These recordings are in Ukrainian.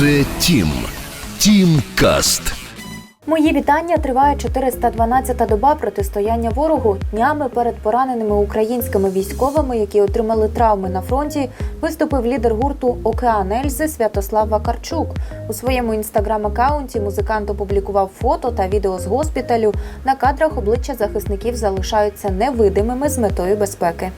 Це Тім. Тім Каст. Мої вітання триває 412-та доба протистояння ворогу. Днями перед пораненими українськими військовими, які отримали травми на фронті, виступив лідер гурту Океан Ельзи Святослав Вакарчук. У своєму інстаграм-акаунті музикант опублікував фото та відео з госпіталю. На кадрах обличчя захисників залишаються невидимими з метою безпеки.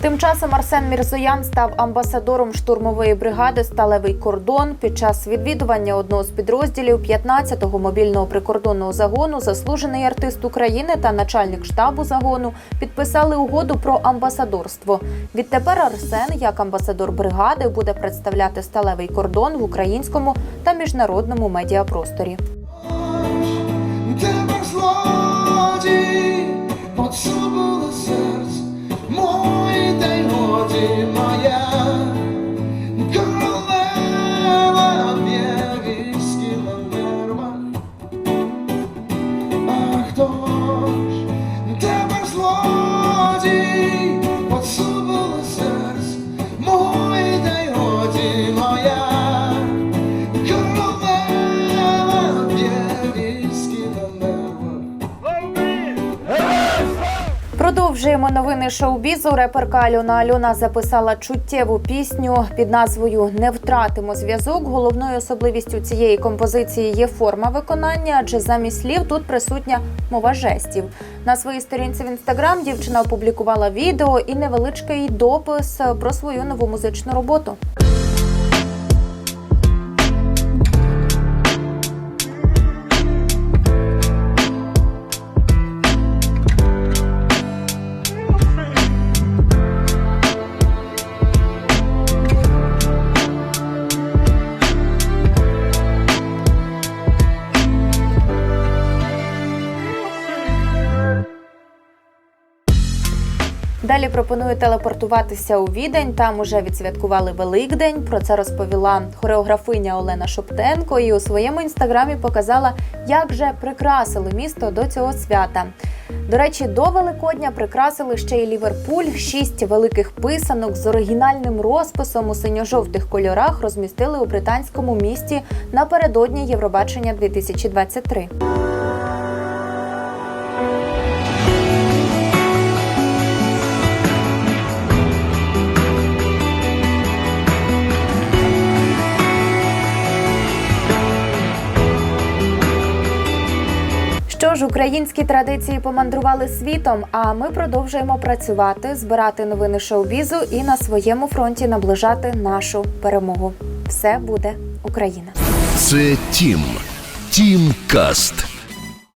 Тим часом Арсен Мірзоян став амбасадором штурмової бригади Сталевий кордон. Під час відвідування одного з підрозділів 15-го мобільного прикордонного загону заслужений артист України та начальник штабу загону підписали угоду про амбасадорство. Відтепер Арсен, як амбасадор бригади, буде представляти сталевий кордон в українському та міжнародному медіапросторі. Й Продовжуємо новини шоу-бізу. Реперка Альона Альона записала чуттєву пісню під назвою Не втратимо зв'язок. Головною особливістю цієї композиції є форма виконання, адже замість слів тут присутня мова жестів. На своїй сторінці в інстаграм дівчина опублікувала відео і невеличкий допис про свою нову музичну роботу. Далі пропоную телепортуватися у Відень. Там уже відсвяткували Великдень. Про це розповіла хореографиня Олена Шоптенко і у своєму інстаграмі показала, як же прикрасили місто до цього свята. До речі, до Великодня прикрасили ще й Ліверпуль. Шість великих писанок з оригінальним розписом у синьо-жовтих кольорах розмістили у британському місті напередодні Євробачення 2023. Що ж, українські традиції помандрували світом. А ми продовжуємо працювати, збирати новини шоу-бізу і на своєму фронті наближати нашу перемогу. Все буде Україна. Це Тім. Тім Каст.